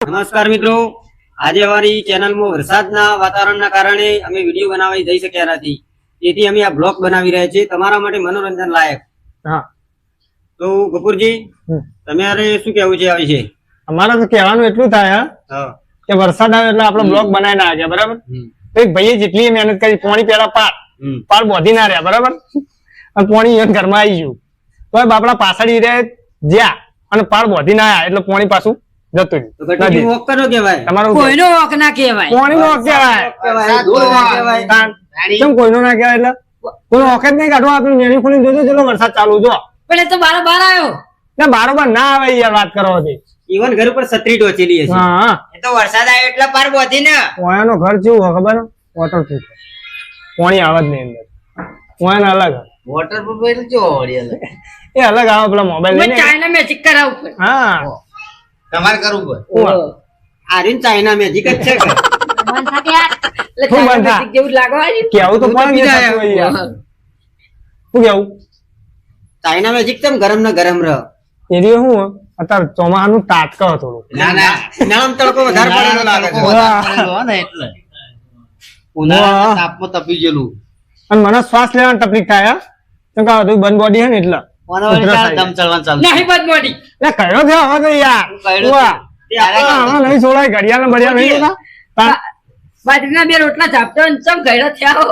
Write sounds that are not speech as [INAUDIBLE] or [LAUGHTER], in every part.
નમસ્કાર મિત્રો. આજે અમારી ચેનલમાં વરસાદના વાતાવરણના કારણે અમે વીડિયો બનાવી જઈ શક્યા નથી. તેથી અમે આ બ્લોગ બનાવી રહ્યા છીએ. તમારા માટે મનોરંજન લાયક. હા. તો કપૂરજી તમારે શું કેવું છે આ વિશે? અમારે તો કહેવાનું એટલું થાય. કે વરસાદ આવે એટલે આપણે બ્લોક બનાવી ના ગયા બરાબર? એક ભાઈએ જેટલી મહેનત કરી પોણી પેલા પાર. પાર બોધી ના રહ્યા બરાબર? અને પોણી ઘરમાં આવી ગયું. તો બાપડા પાછળ ઈ જ્યાં અને પાર બોધી ના આયા એટલે પોણી પાછું જતું તમારું કોઈનો ના કહેવાય. નો. કેમ કોઈનો ના કહેવાય એટલે? કોઈ વખત નહીં કાઢવા આપણે મેની ખોલી જોજો ચલો વરસાદ ચાલુ જો. પણ એ તો બાર બાર આવ્યો. ના બારો બાર ના આવે યાર વાત કરવાથી ઈવન ઘર ઉપર છત્રી ટોચેલી હશે. હા. એ તો વરસાદ આવ્યો એટલે પાર બોધી ને. પોયાનો ઘર કેવું હોય ખબર? વોટરપ્રૂફ કોણી આવે જ નહીં અંદર. પોયાનો અલગ. વોટર પ્રૂફ એટલે જો એ અલગ આવે પેલા મોબાઈલ ચાઇના મેજિક કરાવું હા. તમારે કરવું પડે ઓહ. આર્યન ચાઇના મેજિક જ છે શું ચાઇના મેજિક કેમ ગરમ ને ગરમ રહ. એ હું અત્યારે ચોમાસાનું તાટક થોડું ના ના. ઉનાળામાં તડકો વધારે પડેલો લાગે છે. તડકો વધારે પડેલો હોય ને એટલે. ઉનાળાના તાપમાં તપી ગયેલું. અને મને શ્વાસ લેવાની તકલીફ થાય હા. કેમ કે બધું બંધ બોડી હે ને એટલે. મને વળી ઉધરસ ચાલ આવી દમ ચડવાનું ચાલુ નહીં બધ મોટી. એટલે કયો થયો હવે તો યાર? કયો ઉવા. તે આપણે હા, હા, નહીં છોડાય ઘડિયાળ ને બડિયાળ નહીં જોતા? બાજરીના બે રોટલા ચાપતો ને ચમ ગયડા થયા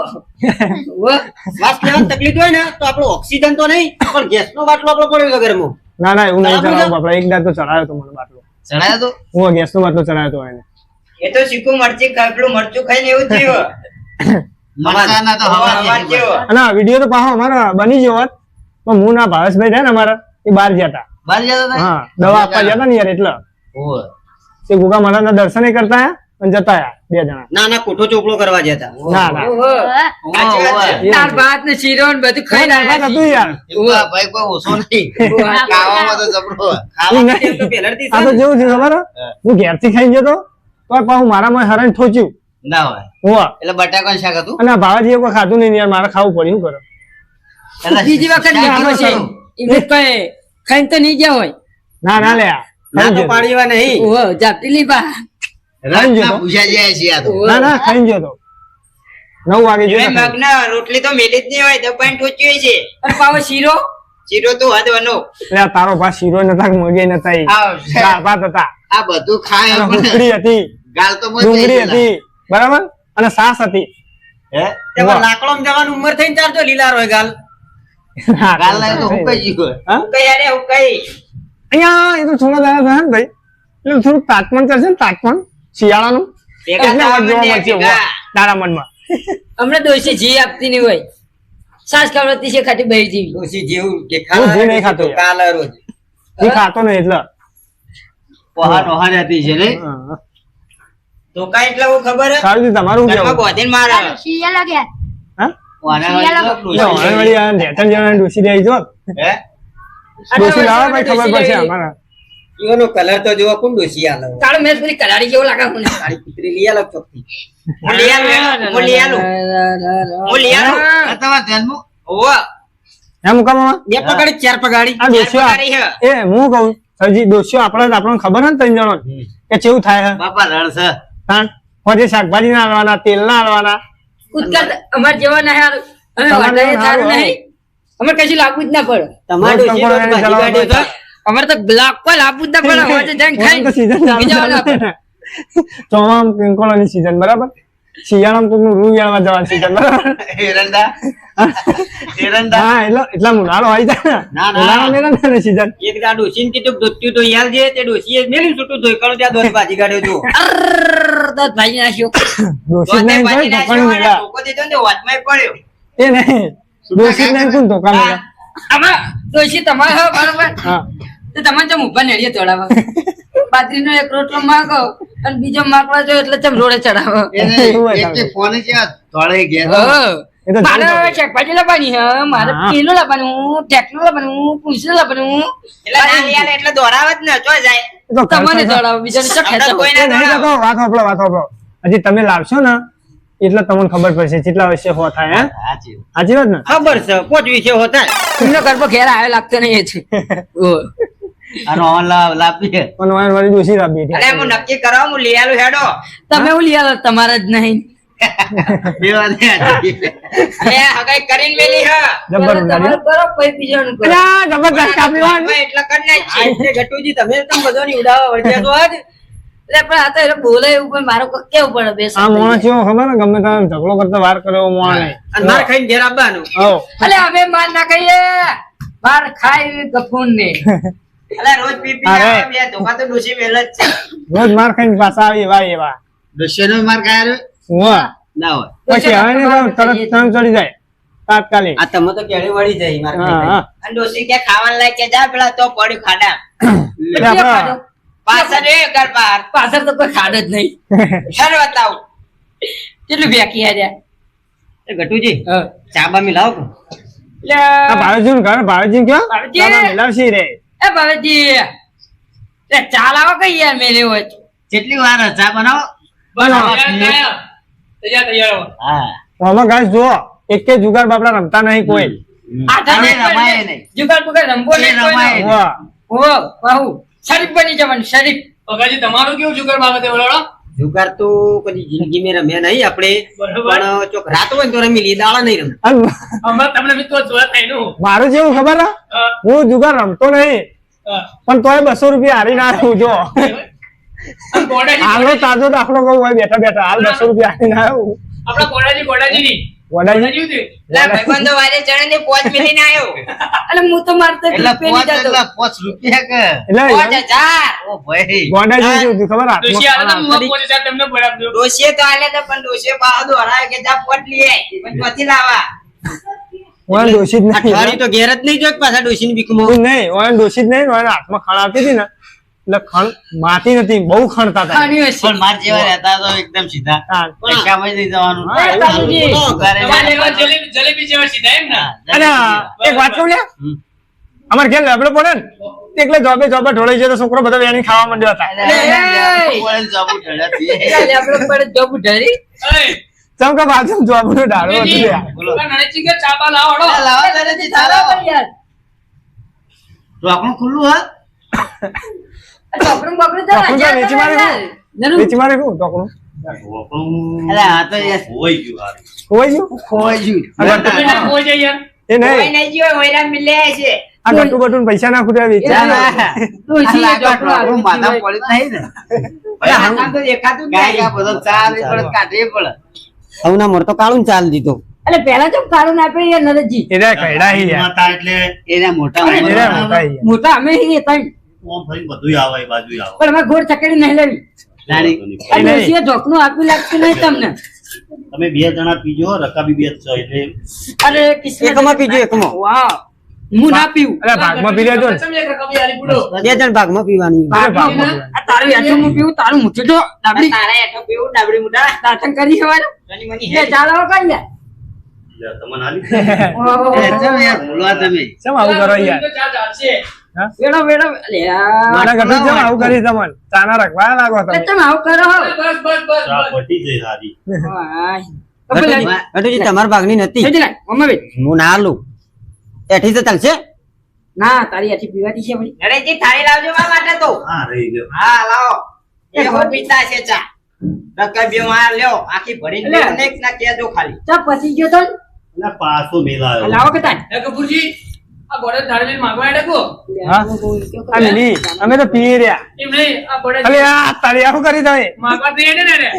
શ્વાસ [LAUGHS] લેવાની તકલીફ હોય ને તો આપણો ઓક્સિજન તો નહીં પણ ગેસ નો બાટલો આપણો પડ્યો ઘરમાં. ના ના એવું નહીં બાપડા એક તો ચડાયો તો મને બાટલો. ચડાયો તો? હું ગેસ નો બાટલો ચડાયો તો એને. એ તો શીખું મરચી પેલું મરચું ખાઈને એવું થયું મરચાના તો હવા વીડિયો તો પાછો અમારા બની ગયો હોત. પણ હું ના ભાવેશભાઈ છે ને અમારા એ બહાર ગયા હતા બહાર હતા? હા દવા આપવા ગયા હતા ને યાર એટલે. તે? ગુગા મહારાજના દર્શન કરતા અને જતા બે જણા. ના ના કોઠો ચોપડો કરવા જતા ના ના. ભાત ને શીરો ને બધું ખાઈ આવ્યા હતું યાર. એવું ભાઈ કોઈ ઓછો નહીં. ખાવામાં તો જબરો. હોય. ખાવા તો પહેલેથી આ તો જેવું છે ખબર? હે? હું ઘેરથી ખાઈ ગયો તો તો મારા માં હરણ ઠોચ્યું. ના હોય. એટલે બટાકા શાક હતું? અને ભાવાજી કોઈ ખાધું નહીં યાર મારે ખાવું પડ્યું કરો. બીજી વખત શાક છે હતું. ખાઈને તો નહીં ગયા હોય. ના ના લે ના તો ગયો નહીં. ઓ જાપટી લીબા રાતના પૂછ્યા જાય છે આ તો. ના ના ખાઈ ગયો તો નવ વાગે એ ગયો મગના રોટલી તો મેલી જ નહીં હોય દબાઈને હોય છે. પાવો શીરો. શીરો તો હદવાનો એટલે તારો ભા શીરો નતા મગે નતા. દાળ હતા આ બધું ખાય હુંકડી હતી. ગાલ તો ડુંગળી હતી. બરાબર? અને સાસ હતી. હે? લાકડો જવાનું ઉંમર થઈને ચાલતો લીલા રોય ગાલ. લાગે તો હુકાઈ ગયું હા? હુકાઈ આરે અહીંયા એ તો થોડા દાડા થયા ને ભાઈ. એટલે થોડું તાપમાન કરશે ને તાપમાન શિયાળાનું. ભેગા એટલે થવા વાત જોવા માંડ્યા, મળશે ભેગા. વાહ, તારા મનમાં. હમણાં ડોસી જી આપતી નહીં હોય. સાસ ખવડાવતી છે ખાટી બહી જેવી. કે નહીં ખાતો રોજ. નહીં એટલે. પહાડ પહાડ હતી છે ને. તો કાઈ એટલે ખબર હે? સારું તમારું કેવું? મારે ઈવાનો કલર તો જોવા કોણ ડોશી આલે? કાળો મેચ પેલી કલાડી જેવો લાગે મને? તારી કૂતરી લઈ આલો ચોકથી. હું લઈ આલું, હું લઈ આલું. હું લઈ આલું. આ તમારા ધ્યાનમાં? હોવે. એમ મુકામાં બે પગાડી ચાર પગાડી આ ડોસીઓ ચાર પગારી હે. એ હું કહું સરજી ડોસીઓ આપણે આપણને ખબર હે ને ત્રણ જણો કે કેવું થાય હે? બાપા રળ છે. તાણ હોજે શાકભાજી ના હાલવાના તેલ ના હાલવાના કૂતરા અમાર જેવા ના હાલ. અમે સારું હોય. નહીં. અમારે કશું લાગવું જ ના પડે. તમારે કાઢ્યો તો. બ્લાક પર લાગવા જ ના પડે. હવે જઈને [LAUGHS] ખાઈ બીજા થશે. સીઝન બરાબર. શિયાળામાં કોકનું રૂ વેણવા જવાની season [LAUGHS] બરાબર એરંડા. એરંડા. હા એટલે એટલા ઉનાળો આવી જાય ને. ના, ના. ઉનાળો મેળા ને season. એક આ ડોશીને કીધું કે ધોતિયું તો યાર જે તે ડોશીએ મેલી છૂટું ધોઈ. કાઢો ત્યાં દોઢ ભાજી કાઢ્યો જો અરરર, દાંત ભાજી નાખ્યો નહીં ભાજી કોઈ અને મેળા ધોકો દીધો ને તે વાતમાંય પડ્યો. એ નહીં દોષિત નહીં કોણ ધોકા મેળા આમાં ડોશી તમારે બરાબર બરોબર? હા. તો તમારે ચમ ઊભા નેડીએ ચડાવવા? [LAUGHS] બાજરીનો એક રોટલો માગો અને બીજો માગવા જો એટલે ચમ રોડે ચડાવો હતું. [LAUGHS] ફોન છે ઘેર. એ મારે હતો. શાકભાજી લાવવાની હે. મારે હા. પેલું લાવવાનું ટેકનું લાવવાનું પૂછું એટલે એટલે જ ને ચો જાય. તો તમને ખર્ચો. બીજાને કોઈને વાત વાત. હજી તમે લાવશો ને એટલે તમને ખબર પડશે કેટલા વર્ષે હો થાય હે? સાચી વાત. ને? ખબર છે પોચ વિશે હોતા એમનો ગરબો ઘેર આવ્યો લાગતો નહીં એ છે. [LAUGHS] અને ઓન લાવ લાપી પણ વાળી ડોશી લાવી અરે હું નક્કી કરાવ હું લઈ આલું હેડો. તમે હું લઈ આલો તમારા જ નહીં. બે વાત એ હગાઈ કરીને મેલી હ. જબ્બર પહેલા ઉડાડી. તમારું કરો. પછી કરો જબરદસ્ત કાપી વાળ. એટલે કર આ નાખી એટલે ગટુજી તમે તમ બધો ની ઉડાવા વળગ્યા તો આજ. એટલે પણ આ તો એને બોલે એવું પણ મારો કેવું પડે બે આ મોણ છે ખબર ને ગમે તમે ઝઘડો કરતા વાર કરે એવો મોણા. અને માર ખાઈને ઘેર આવવાનું. અલે અમે માર ના કહીએ માર ખાઈ ગફૂન ને અરે રોજ પી પી આવે બે ધોકા તો ડોસી મેલ જ છે. રોજ માર ખાઈને પાછા આવી એવા. એવા ડોસીનો માર ખાય રે ઉવ્વ. ના હોય. પછી હવે નહીં તરત ત્રણ ચડી જાય તાત્કાલિક. આ તમે તો કેળી વળી જાય માર ખાઈ અને ડોસી કે ખાવાનું લાય કે જા પેલા તો પડ્યું ખાડા. પાછળ રે ઘર બહાર. પાછળ તો કોઈ ખાડ જ નહીં. સર બતાવું. કેટલું બેકી આર્યા એ ગટુજી ચા બા મિલાવો? આ ભાવેશજીનું ઘર ભાવેશજી કયો? ભાવેશજી. મિલાવશી રે. એ ભવેજી એ ચાલ આવો કઈ યાર મેરે હોય જેટલી વાર? ચા બનાવો? હા. જુઓ. એકે જુગાર બાપડા રમતા નહીં કોઈ. આઠા રમાય નહીં. જુગાર પુગાર રમવો નહીં. રમાય. ઉવ્વ. ઓ બાહુ શરીફ બની જવાનું શરીફ. પગાજી તમારું કેવું જુગાર બાબતે બોલો જુગાર તો કદી જિંદગી મેં રમ્યા નહીં આપણે. પણ ચોક રાત હોય તો રમી લઈએ દાડા નહીં રમે તમને મિત્રો જોયા થાયનું. મારું જેવું ખબર હા, હું. જુગાર રમતો નહીં. પણ તોય બસો રૂપિયા હારી ના આવ્યું જો. હાલો તાજો દાખલો કહું હોય બેઠા બેઠા. હાલ બસો રૂપિયા હારી ના આવ્યું આપણા ગોડાજી ગોડાજી ને ડોશી તો જા ડોશી જ નહીં. ઘેર જ નહીં જોઈ પાછા ડોશીની બીકમાં તું નહીં ડોશી જ નહીં હાથમાં ખડા આવતી હતી ને. એટલે ખણ માતી નથી બહુ ખણતા હતા. પણ માર જેવા રહેતા તો એકદમ સીધા. પૈસા માં જ નહીં જવાનું. જલેબી જેવા સીધા એમ ને? અને એક વાત કહું લે અમાર ઘેર લેબડો પડે ને એટલે જોબે જોબે ઢોળાઈ જાય તો છોકરો બધા વેણી ખાવા માંડ્યો હતા. જોબ [LAUGHS] ઢળી. એય, ચમ કે બાજુ જોબનું ડાળો હતું ચાબા યાર. બા લાવો હળો. ચાલો આપણું ખુલ્લું હા? બોપડું ચાલે, ચોપડું વેચી મારે હું. નરું. વેચી મારે શું ટોકરું અરે આ તો ખોવાઈ ગયું ખોવાઈ ગયું. અરે, તમે ના જાય યાર. એ નહીં. નહીં ગયું, વૈરા મિલ્યા છે. આ ગટુ બટુન પૈસા ના ખૂટ્યા વેચ્યા ના, ના. ડોશી આ લાગે ચોપડું આપણું આપી માથા દીધું નહીં ને. અરે આમ તો દેખાતું જ બધો ચા પડે તો પડે. સૌના મોર તો કાળું ચાલ દીધો. એટલે પહેલા તો કારણ આપે યાર નરજી એ કઈડા હી માતા એટલે એના મોટા મોટા અમે ઓમ ફરીને બધું આવે એ બાજુ આવે. પણ અમે ગોળ ચકડી નહીં લેવી. લાગતું નહીં તમને. તમે બે જણા પીજો રકાબી બે છો એટલે અરે એકમાં પીજો, એકમાં. વાહ. હું ના પીવું. અરે ભાગમાં પી લેજો ને તમે એક રકમ યારી પૂડો. બે જણ ભાગમાં પીવાની. અરે ભાગમાં પી. આ તારું યાચું હું પીવું તારું મુઠ્ઠી તો ડાબડી. તારે હેઠો પીવું, ડાબડી મુઠા. દાતન કરી જવાનું એ ચાલો કઈ યાર. તમને હાલી [LAUGHS] ઓહો. એ ચમ યાર, ભૂલવા તમે. ચમ આવું કરો યાર? તો ચા ચાલશે. વેડો વેડો મારા ગટુ ચમ આવું કરી તમને ચાના રખવા લાગો તમે તમે આવું કરો બસ બસ બસ ચા પટી જાય સારી વાહ. કપલ ગટુજી લાગ. ગટુજી તમારા ભાગની નથી. હું ના હાલું એઠી તો ચાલશે ના તારી આથી પીવાતી છે વળી. નરેશજી, થાળી લાવજો મારા માટે તો. હા રહી ગયો હા, લાવો. એ હો પીતા છે ચા. રકાબીઓ માં લ્યો, આખી ભરી લે. લ્યો ના કેજો ખાલી. ચા પછી ગયો તો ને? પાછો મેલ લાવો કે તાન. કપૂરજી, અમે તો પી રહ્યા. એમ નહીં, આ ગોળે અલે આ તારી આવું કરી તમે. માગવા તો ને રે.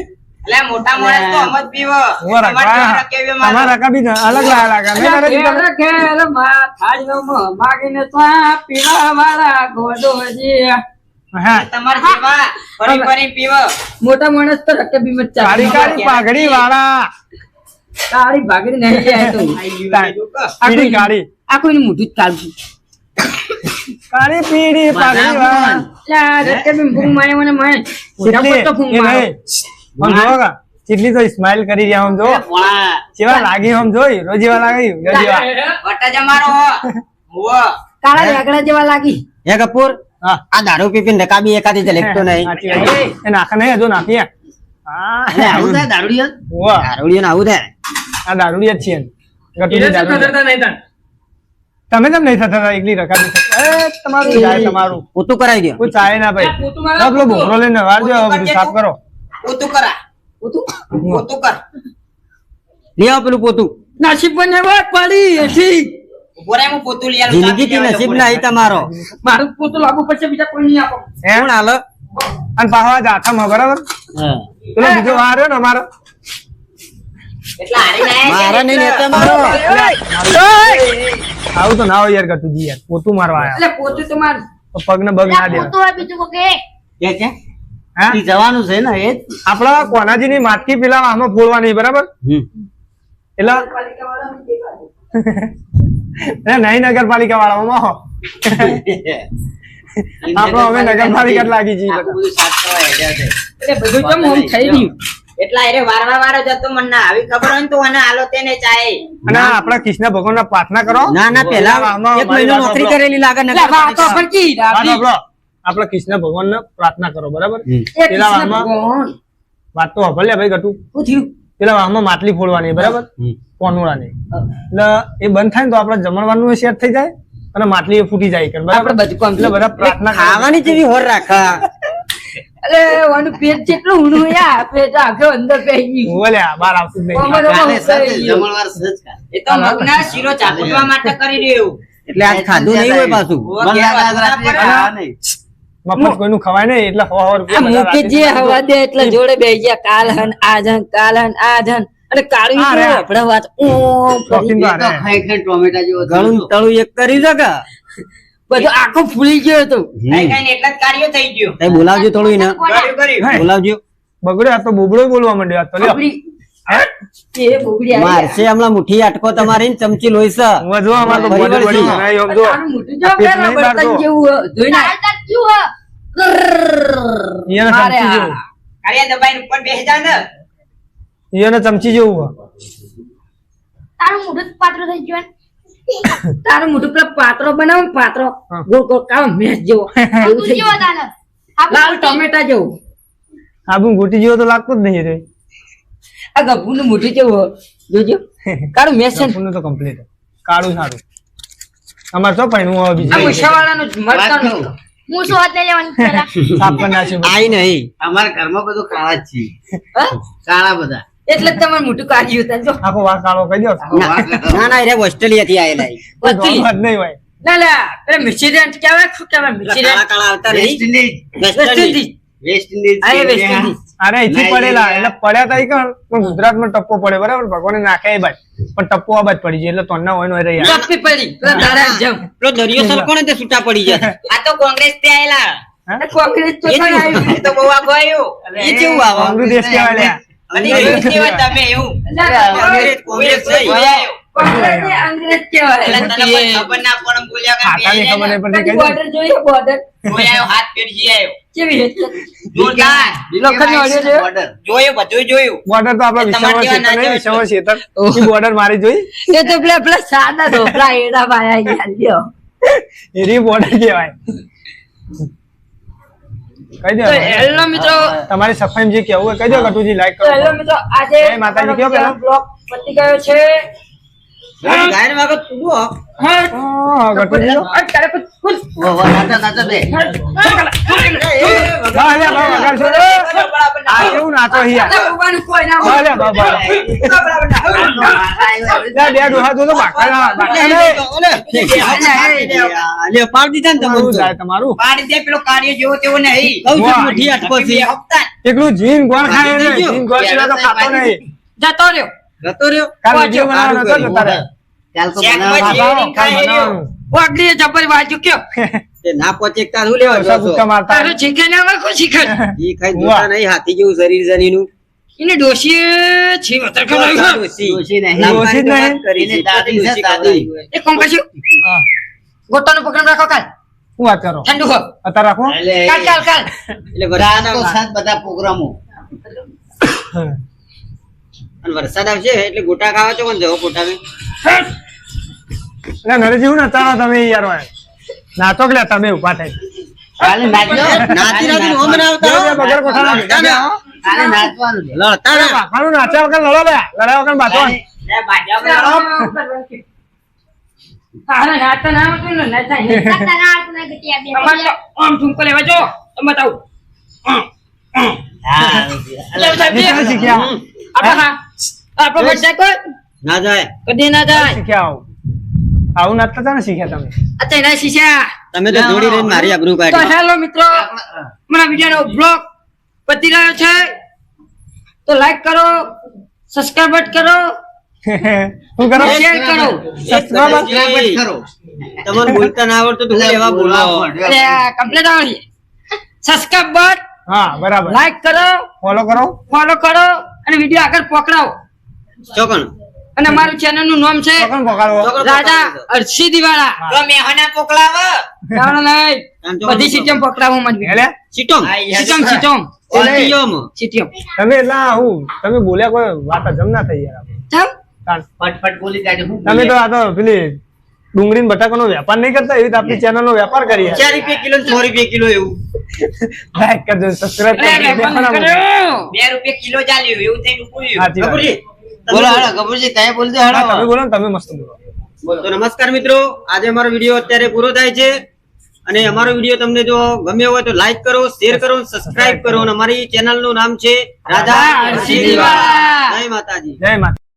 મોટા માણસ તો જ પીવો. તમારે રકાબી અલગ લાયા લાગે. અમે અલ્યા નથી તમે ઘેર ઘેર માગીને ચા પીવા વાળા ગોડોજી. હા. તમારે જેવા ફરી ફરી પીવો. મોટા માણસ તો રકે પાઘડી વાળા. તારી ભાગડી નહીં જાય તો. આખી ગાડી આખું કોઈનું મોઢું જ કાળી પીળી પાઘડી વાળા જતે બી ભૂંગ મારે મને મને મોઢા તો ભૂંગ મારે. પણ જોગા આમ જોવો કા? ચીટલી તો સ્માઈલ કરી રહ્યા આમ જો કેવા લાગી આમ જોઈ? હીરો જેવા લાગી હીરો જેવા વટા જમારો હો. કાળા રેગડા જેવા લાગી. હે કપૂર હા. આ દારૂ પીપી પીને રકાબી એકાદી લેખતો નહીં. એ નાખે નહીં હજુ નાખીએ. હા. આવું થાય દારૂડિયો? દારૂડિયો ને આવું થાય. આ દારૂડિયા જ છીએ. ગટુજી દારૂડિયા. તમે કેમ નહીં થતા હતા એકલી રકાબી એ તમારું જાય તમારું. પોતું કરાવી દો કોઈ ચાય ના ભાઈ. આ પોતું મારા પેલો પોતું. બોકરો લઈને વાળજો બધું સાફ કરો. પોતું કરા પોતું? પોતું કર. લઈ આવ પેલું પોતું. નસીબ બને વાત પાડી એથી. હું પોતું લઈ આવું. જિંદગી થી નસીબ નહીં તમારો. મારું પોતું લાગુ પડશે બીજા કોઈ નહીં આપો. કોણ હાલો અને પાછો બરાબર? પેલો બીજો ને અમારો. મારા નહીં નેતા મારો. આવું તો ના હોય યાર ગતુજી યાર પોતું મારવા આયા. એટલે પોતું તો માર. પગ ને બગ ના દે પોતું હોય બીજું કોક કે કે? હા? ઈ જવાનું છે ને એ આપડા કોનાજી ની માટકી પેલા આમાં ફોડવાની બરાબર? હમ. એટલે એ નહીં નગરપાલિકા વાળામાં [LAUGHS] આપણો હવે નગરપાલિકા લાગી જઈએ બધું. કેમ થઈ રહ્યું? એટલા એરે વારવા વારો જતો મન ના આવી ખબર હોય તો મને હાલો તેને ચાય. અને આપણા કૃષ્ણ ભગવાન પ્રાર્થના કરો. ના ના પેલા એક મહિનો વાત નોકરી કરેલી લાગે ને આપણા કૃષ્ણ ભગવાન પ્રાર્થના કરો બરાબર? પેલા વારમાં વાત તો સાંભળ ભાઈ ગટુ. શું થયું? પેલા વાહમાં માટલી ફોડવાની બરાબર. કોનુડાની. એટલે એ બંધ થાય ને તો આપણે જમણવાનું સેટ થઈ જાય અને માટલી એ ફૂટી જાય કે બરાબર? આપણે બધું એટલે બધા પ્રાર્થના. ખાવાની જેવી હોર રાખા. અરે વાનું પેટ કેટલું ઊંડું યા પેટ આખો અંદર પેઈ ગયું ઓલે આ આવતું નહીં કાલે બહુ. જમણવાર સજ કા એ તો મગના શીરો ચાપટવા માટે કરી રહ્યો એટલે આજ ખાધું નહીં હોય પાછું મને આજ રાત્રે ખાવા નહીં. મફત કોઈનું ખવાય નહીં એટલે રૂપિયા મૂકી જે હવા દે એટલે જોડે બેસી ગયા કાલ હન આજ હન કાલ હન આજ હન અને કાળી આપણે વાત. ખાઈ ટોમેટા જેવો થયો તળું એક કરી શકે બધું આખો ફૂલી ગયો હતું. એટલે કાર્યો થઈ ગયું. બોલાવજો થોડું એને. બોલાવજો. બગડ્યો આ તો બોબડો બોલવા માંડ્યો આ તો મારશે હમણાં મુઠ્ઠી તમારી ચમચી લોહીશ હું જો અમારે તો બડી બનાવી જો. જેવું જોઈ ના. તારે તાર ક્યું હ? ઈયોને મારે ચમચી જેવું. કાર્યા દબાઈને ઉપર બેસી જા ને. ઈયોને ચમચી જેવું તારું મોઢું જ થઈ ગયું હે. તારું મોઢું પેલો પાત્રો બનાવો પાત્રો ગોળ ગોળ કામ મેસ જેવો. એવું થઈ લાલ ટમેટા જેવું. આબુ ગોટી જેવો તો લાગતું જ નહીં રે. આ ગભુનું નું મોટું જેવો. જોજો. [LAUGHS] કાળું મેસ છે ને. તો કમ્પ્લીટ કાળું સારું. અમારે તો પણ હું બીજું આ મરચાંનું. કહું. હું શું હાથ લઈ લેવાની [LAUGHS] પેલા? સાફ કરી નાખ્યું આઈ નહીં. અમારા ઘરમાં બધું કાળા જ છે હા? કાળા બધા. એટલે જ મોટું કાર્ય જો. આખો વાસ કાળો કહી દો. ના ના રે ઓસ્ટ્રેલિયા થી આયેલા જ [LAUGHS] નહીં હોય. ના લા પેલા મિશીરેન્ટ કહેવાય શું કહેવાય કાળા કાળા આવતા West Indies. West Indies. West Indies આ વેસ્ટ ઇન્ડિઝ. અરે અહીંથી પડેલા એટલે પડ્યા કણ પણ ગુજરાતમાં ટપ્પો પડે બરાબર? ભગવાને નાખે એ પણ ટપ્પો આ પડી જાય એટલે તોના હોય નો એ રહી ટપ્પી પડી. પેલા દાડા જેમ. પેલો દરિયો તે છૂટા પડી જાય [LAUGHS] આ તો કોંગ્રેસથી આયેલા. કોંગ્રેસ તો એ થાય કેવું? એ તો બહુ આગળ આવ્યું. એ કેવું આવે? કોંગ્રેસ દેશ બોર્ડર મારી જોઈ? એ તો પેલા પેલા સાદા ઢોકળા એડા. એરી બોર્ડર કહેવાય કહી દો હેલો મિત્રો. તમારી સફાઈ જે કેવું હોય કહી દો કટુજી લાઈક કરો. હેલો મિત્રો આજે માતાજી કયો પેલા? બ્લોગ પતી ગયો છે. ગાયન વાગત તું હો. હા. હા, કટુજી અરે, તારે કોઈ ખુશ. વાહ, વાહ, નાચો, નાચો બે. હા, લે, બા, વગાડશો. આ કેવું નાચો હિયા તારે કોઈ ના હા, લે, બા, બા. લે, બે ડોહા જો તો બાકાના, બાકાના. લે, પાડી દીધા ને તમારું જાય તમારું પાડી દે પેલો કાર્ય જેવો તેવો નહીં વાહ. છે હપ્તા. એકલું જીન ગોળ ખાય. જીન ગોળ સિવાય તો ખાતો નહીં જતો રહ્યો જતો રહ્યો? કાલ વાંચો, બનાવવાનો હતો ને તારે? ચાલ તો શેકમાં કાલ બનાવવાનું. વાગડીએ જબર વાજુ કયો? [LAUGHS] તે ના પહોંચે લેવા કોઈ ચીકન [LAUGHS] ઈ ખાઈ વાહ. નહીં હાથી જેવું શરીર જરીનું એને ડોશી છે વતર ખવડાવ્યું. ડોશી. ડોશી. નહીં. ડોશી જ વાત કરી નહીં. છે, દાદી છે, દાદી. ખવડાવી હોય. એક કામ ગોટાનું પકડ રાખો કાલ. શું વાત કરો? ઠંડુ હો. અત્યારે રાખો. એટલે કાલ કાલ કાલ. એટલે રાત વરસાદ તો આવે- સાત બધા પ્રોગ્રામો. [COUGHS] [COUGHS] અને વરસાદ આવશે એટલે ગોટા ખાવા છો કોણ જવો ગોટા એટલે નરેજી ના નચાણો તમે યાર હોય. નાતો કે તમે ઊભા થાય કાલે નાચજો. નાચી નાચી ઓમ બનાવતા બે બે બગર કોઠાના ભેગા કાલે નાચવાનું લડતા ના. બાપાનું નાચ્યા વગર લડો લે લડ્યા વગર બાતો લે, બાજા બનાવો. હારે નાતા ના આવતું ને ના થાય ને. ના ઘટ્યા બે આમ ઠુમકો લેવા જો. તમે બતાવું હા. શીખ્યા. હા. ના જાય. કદી ના જાય. શીખ્યા આવું. નાચતા હતા ને શીખ્યા તમે. અત્યારે ના શીશ્યા તમે તો જોડી રહીને મારી આબરૂ તો કાઢી હેલો મિત્રો. મારા વિડીયોનો બ્લોગ પતી રહ્યો છે. તો લાઈક કરો સબસ્ક્રાઇબ કરો. [LAUGHS] શું કરો? શેર કરો. સબસ્ક્રાઇબર જી. કરો. તમને બોલતા ના આવડતું તો હું લેવા બોલો અરે કમ્પ્લીટ આવડી. સબસ્ક્રાઇબ હા બરાબર. લાઈક કરો ફોલો કરો. ફોલો કરો અને વીડિયો આગળ પકડાવો. ચોકન. અને મારું ચેનલનું નામ છે પકડવો. રાજા અરસી દિવાળા તો મેહોના પોકલાવ જાણો નહીં બધી સિસ્ટમ પકડાવો મને એટલે સીટોમ. સિસ્ટમ સિસ્ટમ ઓલિયમ સિસ્ટમ તમે લા હું તમે બોલ્યા કોઈ વાત જમ ના થઈ યાર. ચાલ. ફટફટ બોલી કાઢે હું તમે તો આ તો પેલી ડુંગળી ને બટાકાનો વેપાર નહીં કરતા એવી આપણી ચેનલ નો વેપાર કરીએ. ચાર રૂપિયા કિલો ને સો રૂપિયા કિલો એવું. લાઈક કરજો સબસ્ક્રાઇબ કરજો. વેપાર બે રૂપિયા કિલો ચાલ્યું એવું થઈને. ગભુજી, તમે બોલો હાલો ગબુજી કઈ બોલજો હા, હાલો તમે બોલો ને તમે મસ્ત બોલો. તો નમસ્કાર મિત્રો આજે અમારો વીડિયો અત્યારે પૂરો થાય છે. અને અમારો વીડિયો તમને જો ગમ્યો હોય તો લાઈક કરો શેર કરો સબસ્ક્રાઇબ કરો. અને અમારી ચેનલનું નામ છે રાધા. દિવાળા. જય માતાજી. જય માતા